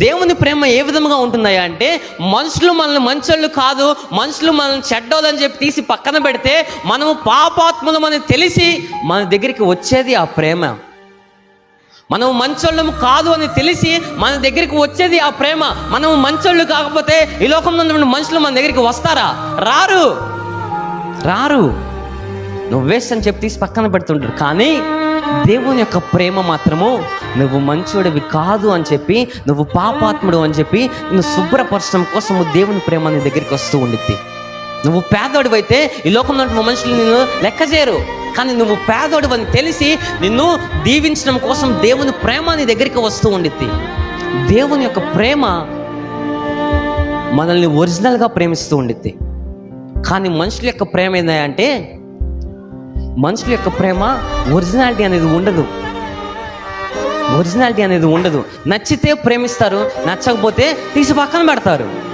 దేవుని ప్రేమ ఏ విధంగా ఉంటుందయ్యా అంటే మనుషులు మనల్ని మంచోళ్ళు కాదు మనుషులు మనల్ని చెడ్డోదని చెప్పి తీసి పక్కన పెడితే మనము పాపాత్ములమని తెలిసి మన దగ్గరికి వచ్చేది ఆ ప్రేమ. మనం మంచోళ్ళము కాదు అని తెలిసి మన దగ్గరికి వచ్చేది ఆ ప్రేమ. మనము మంచోళ్ళు కాకపోతే ఈ లోకంలో ఉన్న మనుషులు మన దగ్గరికి వస్తారా? రారు. రారు. నువ్వు వేస్ట్ అని చెప్పి తీసి పక్కన పెడుతుంటారు. కానీ దేవుని యొక్క ప్రేమ మాత్రము నువ్వు మంచోడివి కాదు అని చెప్పి నువ్వు పాపాత్ముడు అని చెప్పి నువ్వు శుభ్రపరచడం కోసం దేవుని ప్రేమ నీ దగ్గరికి వస్తూ ఉండిద్ది. నువ్వు పేదోడివైతే ఈ లోకంలో మనుషులు నిన్ను లెక్క చేయరు. కానీ నువ్వు పేదోడు అని తెలిసి నిన్ను దీవించడం కోసం దేవుని ప్రేమ నీ దగ్గరికి వస్తూ ఉండిద్ది. దేవుని యొక్క ప్రేమ మనల్ని ఒరిజినల్గా ప్రేమిస్తూ ఉండిద్ది. కానీ మనుషుల యొక్క ప్రేమ ఏంటంటే మనుషుల యొక్క ప్రేమ ఒరిజినాలిటీ అనేది ఉండదు. ఒరిజినాలిటీ అనేది ఉండదు. నచ్చితే ప్రేమిస్తారు నచ్చకపోతే తీసి పక్కన పెడతారు.